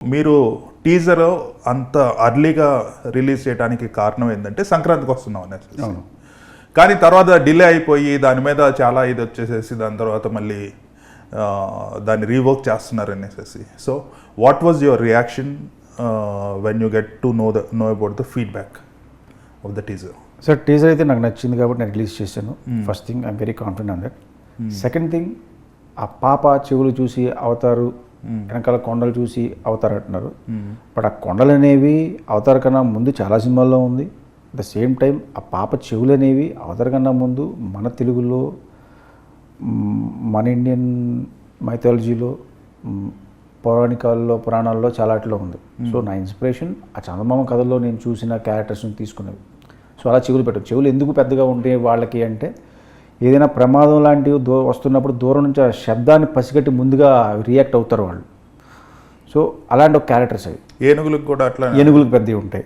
మీరు టీజర్ అంత అర్లీగా రిలీజ్ చేయడానికి కారణం ఏంటంటే సంక్రాంతికి వస్తున్నాం అనేసి అవును. కానీ తర్వాత డిలే అయిపోయి దాని మీద చాలా ఇది వచ్చేసేసి దాని తర్వాత మళ్ళీ దాన్ని రీవర్క్ చేస్తున్నారు అనేసి so. What was your reaction when you get to know the know about the feedback of the teaser sir teaser అయితే నాకు నచ్చింది కాబట్టి నేను రిలీజ్ చేశాను. First thing I'm very confident on that second thing ఆ పాప చెవులు చూసి అవతారు వెనకాల కొండలు చూసి అవతారు అంటున్నారు. బట్ ఆ కొండలు అనేవి అవతార కన్నా ముందు చాలా సినిమాల్లో ఉంది. అట్ ద సేమ్ టైం ఆ పాప చెవులు అనేవి అవతార కన్నా ముందు మన తెలుగులో మన ఇండియన్ మైథాలజీలో పౌరాణికాల్లో పురాణాల్లో చాలా అట్లా ఉంది. సో నా ఇన్స్పిరేషన్ ఆ చందమామ కథలో నేను చూసిన క్యారెక్టర్స్ని తీసుకునేవి. సో అలా చెవులు పెట్టు చెవులు ఎందుకు పెద్దగా ఉంటాయి వాళ్ళకి అంటే ఏదైనా ప్రమాదం లాంటివి దూ వస్తున్నప్పుడు దూరం నుంచి ఆ శబ్దాన్ని పసిగట్టి ముందుగా రియాక్ట్ అవుతారు వాళ్ళు. సో అలాంటి ఒక క్యారెక్టర్స్ అవి. ఏనుగులకు కూడా అట్లా ఏనుగులకు పెద్దవి ఉంటాయి.